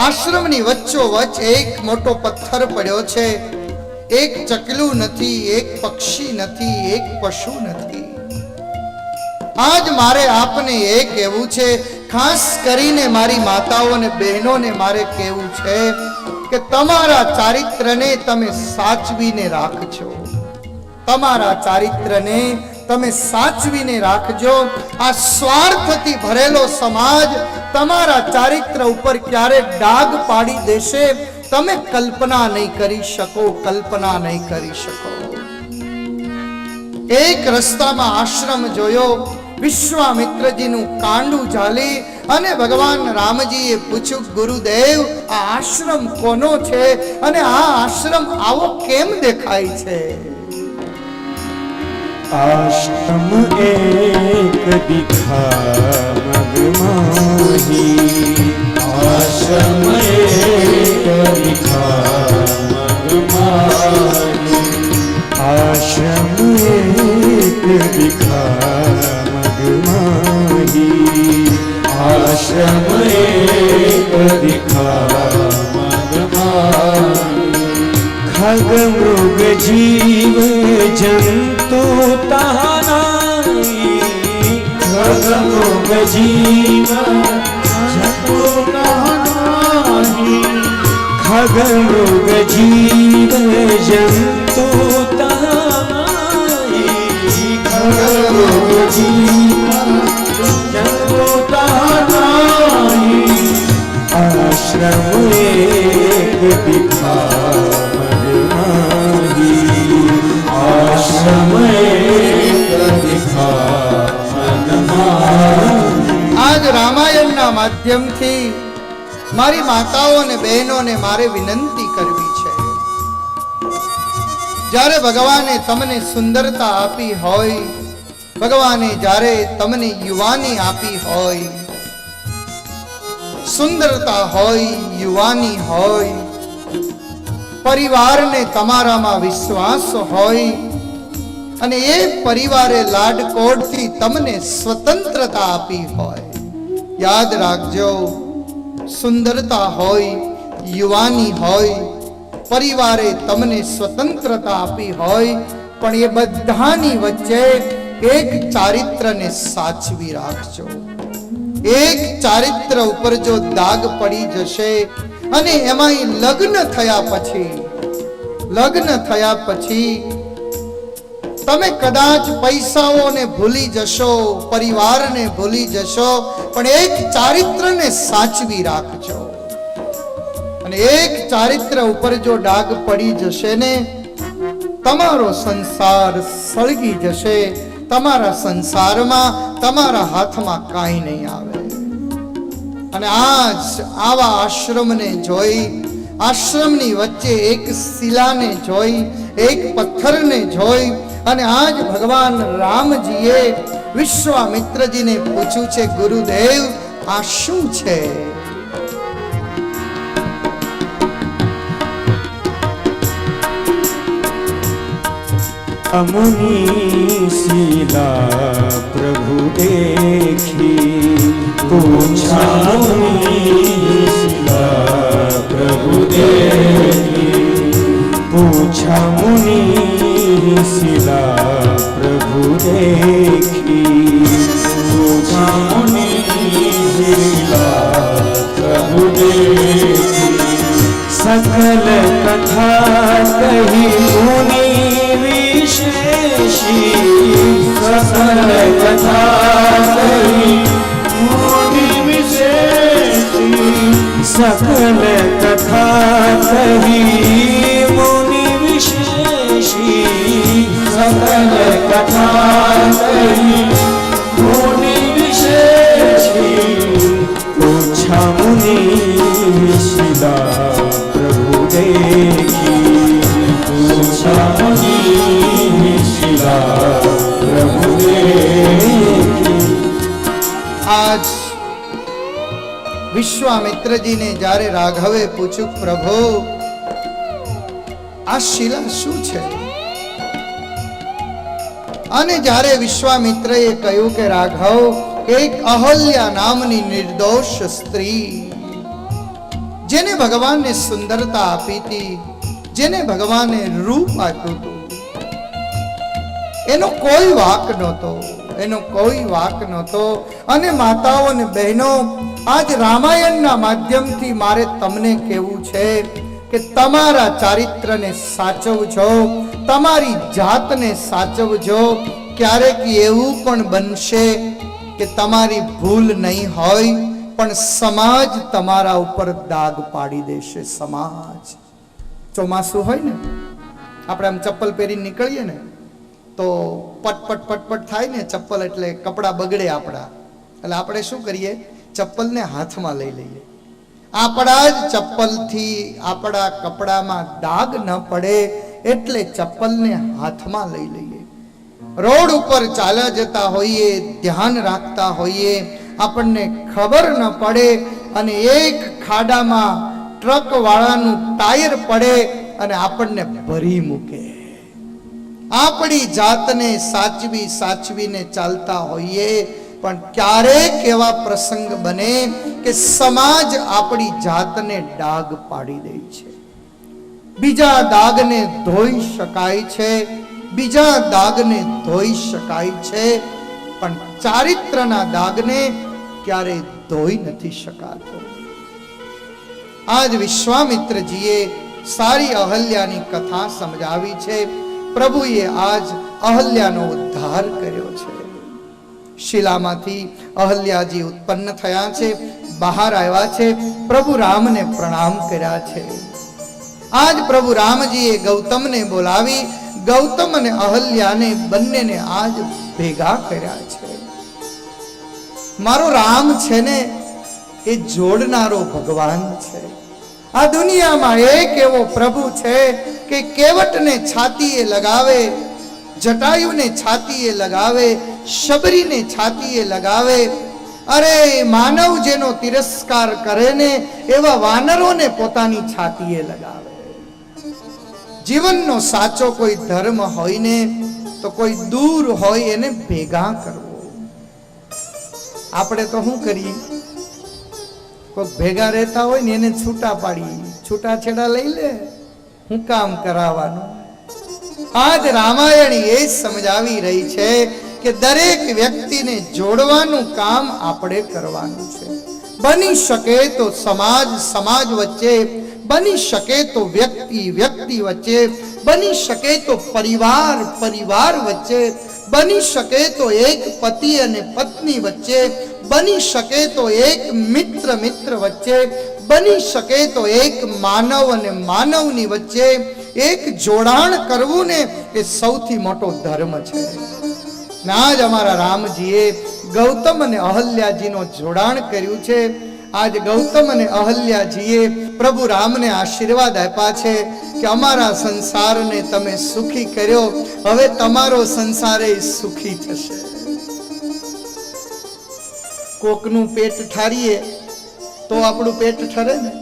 આશ્રમની વચ્ચો વચ્ચ એક મોટો પથ્થર પડ્યો છે. એક ચકલું નથી, એક પક્ષી નથી, એક પશુ નથી. આજ મારે આપને એ કહેવું છે, ખાસ કરીને મારી માતાઓ અને બહેનોને મારે કહેવું છે કે તમારા ચારિત્રને તમે સાચવીને રાખજો. તમારા ચારિત્રને તમે સાચવીને રાખજો. આ સ્વાર્થથી ભરેલો સમાજ તમારા ચારિત્ર ઉપર ક્યારે ડાઘ પાડી દેશે? તમે કલ્પના નહીં કરી શકો, કલ્પના નહીં કરી શકો. એક રસ્તામાં આશ્રમ જોયો, વિશ્વામિત્રજીનું કાંડું ચાલી અને ભગવાન રામજીએ પૂછ્યું, ગુરુદેવ, આ આશ્રમ કોનો છે? અને આ આશ્રમ આવો કેમ દેખાય છે? આશ્રમ એક દિખા મગમાહી આશ્રમ એક દિખા મગમાહી આશ્રમ એક દિખા મગમાહી આશ્રમ એક દિખા મગમાહી ખગ મૃગ જીવ જંતુ તહાનાઈ ખગ મૃગ જીવ જંતુ તહાનાઈ ખગ જીવ જંતુ તહાનાઈ ખગ મૃગ જીવ જંતુ તહાનાઈ આશ્રમ એક દિખા આજ રામાયણના માધ્યમથી મારી માતાઓ અને બહેનોને મારે વિનંતી કરવી છે. જ્યારે ભગવાને તમને સુંદરતા આપી હોય, ભગવાને જ્યારે તમને યુવાની આપી હોય, સુંદરતા હોય, યુવાની હોય, પરિવારને તમારામાં વિશ્વાસ હોય અને એ પરિવારે લાડકોડથી તમને સ્વતંત્રતા આપી હોય. યાદ રાખજો, સુંદરતા હોય, યુવાની હોય, પરિવારે તમને સ્વતંત્રતા આપી હોય, પણ એ બધાની વચ્ચે એક ચારિત્રને સાચવી રાખજો. એક ચારિત્ર ઉપર જો દાગ પડી જશે અને એમાંય લગ્ન થયા પછી, લગ્ન થયા પછી તમે કદાચ પૈસાઓને ભૂલી જશો, પરિવારને ભૂલી જશો, પણ એક ચારિત્રને સાચવી રાખજો. અને એક ચારિત્ર ઉપર જો ડાગ પડી જશે ને, તમારો સંસાર સળગી જશે. તમારા સંસારમાં, તમારા હાથમાં કાંઈ નહીં આવે. અને આજ આવા આશ્રમને જોઈ, આશ્રમની વચ્ચે એક શિલાને જોઈ, એક પથ્થરને જોઈ અને આજ ભગવાન રામજીએ વિશ્વામિત્રજીને પૂછ્યું છે, ગુરુદેવ, આ શું છે? અમુની શીલા પ્રભુ દેખી પૂછા કથા કહી મુનિ વિશેષી સફળ કથા કહી સકલ કથા કહી આજ વિશ્વામિત્રજીને જ્યારે રાઘવે પૂછ્યું, પ્રભુ, આ શિલા શું છે? અને જ્યારે વિશ્વામિત્રએ કહ્યું કે, રાઘવ, એક અહલ્યા નામની નિર્દોષ સ્ત્રી, જેને ભગવાનને સુંદરતા આપી હતી જેને ભગવાને રૂપ આપ્યું હતું એનો કોઈ વાક નહોતો. એનો કોઈ વાક નહોતો. અને માતાઓ અને બહેનો, આજ રામાયણના માધ્યમથી મારે તમને કહેવું છે કે તમારા ચારિત્રને સાચવજો, તમારી જાતને સાચવજો. ક્યારેક એવું પણ બનશે કે તમારી ભૂલ નહીં હોય, પણ સમાજ તમારા ઉપર દાગ પાડી દેશે, સમાજ. ચોમાસું હોય ને? આપણે આમ ચપ્પલ પહેરીને નીકળીએ ને? તો પટ પટ પટ પટ થાય ને ચપ્પલ એટલે કપડાં બગડે આપણા. એટલે આપણે શું કરીએ? ચપ્પલને હાથમાં લઈ લઈએ. આપણા જ ચપ્પલથી આપણા કપડામાં દાગ ન પડે એટલે ચપ્પલને હાથમાં લઈ લઈએ. રોડ ઉપર ચાલ્યા જતા હોઈએ, ધ્યાન રાખતા હોઈએ, આપણને ખબર ન પડે અને એક ખાડામાં ટ્રક વાળાનું ટાયર પડે અને આપણને ભરી મૂકે. આપણી જાતને સાચવી સાચવીને ચાલતા હોઈએ. પણ ક્યારેક એવા પ્રસંગ બને કે સમાજ આપણી જાતને ડાગ પાડી દે છે. બીજા દાગને ધોઈ શકાય છે, બીજા દાગને ધોઈ શકાય છે, પણ ચારિત્રના દાગને ક્યારે ધોઈ નથી શકાતો. આજ વિશ્વામિત્રજીએ સારી અહલ્યાની કથા સમજાવી છે. પ્રભુએ આજ અહલ્યાનો ઉદ્ધાર કર્યો છે. શિલામાંથી અહલ્યાજી ઉત્પન્ન થયા છે, બહાર આવ્યા છે, પ્રભુ રામને પ્રણામ કર્યા છે. આજ પ્રભુ રામજીએ ગૌતમને બોલાવી, ગૌતમ અને અહલ્યાને બંનેને આજ ભેગા કર્યા છે. મારો રામ છે ને, એ જોડનારો ભગવાન છે. આ દુનિયામાં એક એવો પ્રભુ છે કે કેવટને છાતીએ લગાવે, જટાયુને છાતીએ લગાવે, શબરીને છાતીએ લગાવે. અરે, માનવ જેનો તિરસ્કાર કરે ને એવા વાનરોને પોતાની છાતીએ લગાવે. જીવનનો સાચો કોઈ ધર્મ હોય ને તો કોઈ દૂર હોય એને ભેગા કરવો. આપણે તો શું કરીએ? કોઈ ભેગા રહેતા હોય ને એને છૂટા પાડીએ. છૂટા છેડા લઈ લે. હું કામ કરાવવાનું? આજ રામાયણ એ સમજાવી રહી છે કે દરેક વ્યક્તિને જોડવાનું કામ આપણે કરવાનું છે. બની શકે તો સમાજ સમાજ વચ્ચે, બની શકે તો વ્યક્તિ વ્યક્તિ વચ્ચે, બની શકે તો પરિવાર પરિવાર વચ્ચે, બની શકે તો એક પતિ અને પત્ની વચ્ચે બની શકે તો એક મિત્ર મિત્ર વચ્ચે, બની શકે તો એક માનવ અને માનવની વચ્ચે, એક જોડાણ કરવું ને એ સૌથી મોટો ધર્મ છે. ને આજ અમારા રામજીએ ગૌતમ અને અહલ્યાજીનો જોડાણ કર્યું છે. આજ ગૌતમ અને અહલ્યાજીએ પ્રભુ રામને આશીર્વાદ આપ્યા છે કે અમારા સંસારને તમે સુખી કર્યો, હવે તમારો સંસાર એ સુખી થશે. કોકનું પેટ ઠારીએ, તો આપણું પેટ ઠરે ને?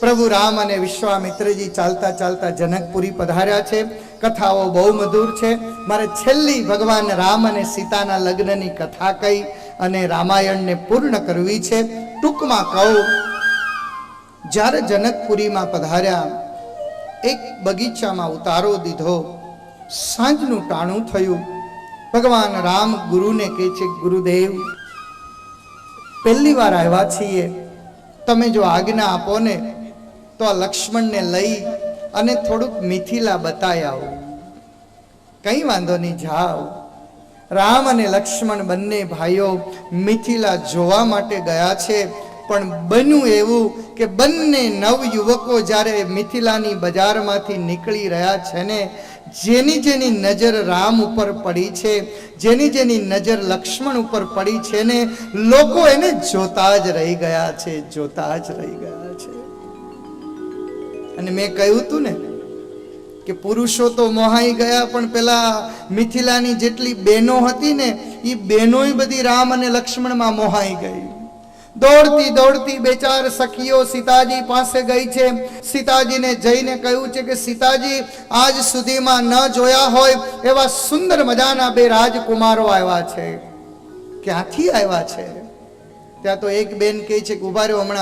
પ્રભુ રામ અને વિશ્વામિત્રજી ચાલતા ચાલતા જનકપુરી પધાર્યા છે. કથાઓ બહુ મધુર છે. મારે છેલ્લી ભગવાન રામ અને સીતાના લગ્નની કથા કહી અને રામાયણને પૂર્ણ કરવી છે. ટૂંકમાં કહું, જ્યારે જનકપુરીમાં પધાર્યા, એક બગીચામાં ઉતારો દીધો. સાંજનું ટાણું થયું. ભગવાન રામ ગુરુને કહે છે, ગુરુદેવ પહેલી વાર આવ્યા છીએ. તમે જો આજ્ઞા આપો ને, તો આ લક્ષ્મણને લઈ અને થોડુંક મિથિલા બતાવી આવો. કઈ વાંધો નહીં, જાઓ. રામ અને લક્ષ્મણ બંને ભાઈઓ મિથિલા જોવા માટે ગયા છે, પણ બન્યું એવું કે બંને નવયુવકો જ્યારે મિથિલાની બજારમાંથી નીકળી રહ્યા છે ને, જેની જેની નજર રામ ઉપર પડી છે જેની જેની નજર લક્ષ્મણ ઉપર પડી છે ને, લોકો એને જોતા જ રહી ગયા છે, જોતા જ રહી ગયા છે. અને મેં કહ્યું તું ને કે પુરુષો તો મોહાઈ ગયા, પણ પેલા મિથિલાની જેટલી બહેનો હતી ને એ બહેનોય બધી રામ અને લક્ષ્મણમાં મોહાઈ ગઈ. દોડતી દોડતી બે ચાર સખીઓ સીતાજી પાસે ગઈ છે. સીતાજીને જઈને કહ્યું છે કે સીતાજી, આજ સુધીમાં ન જોયા હોય એવા સુંદર મજાના બે રાજકુમારો આવ્યા છે. ક્યાંથી આવ્યા છે? ત્યાં તો એક બેન કહે છે કે, ઊભા રહ્યો, હમણાં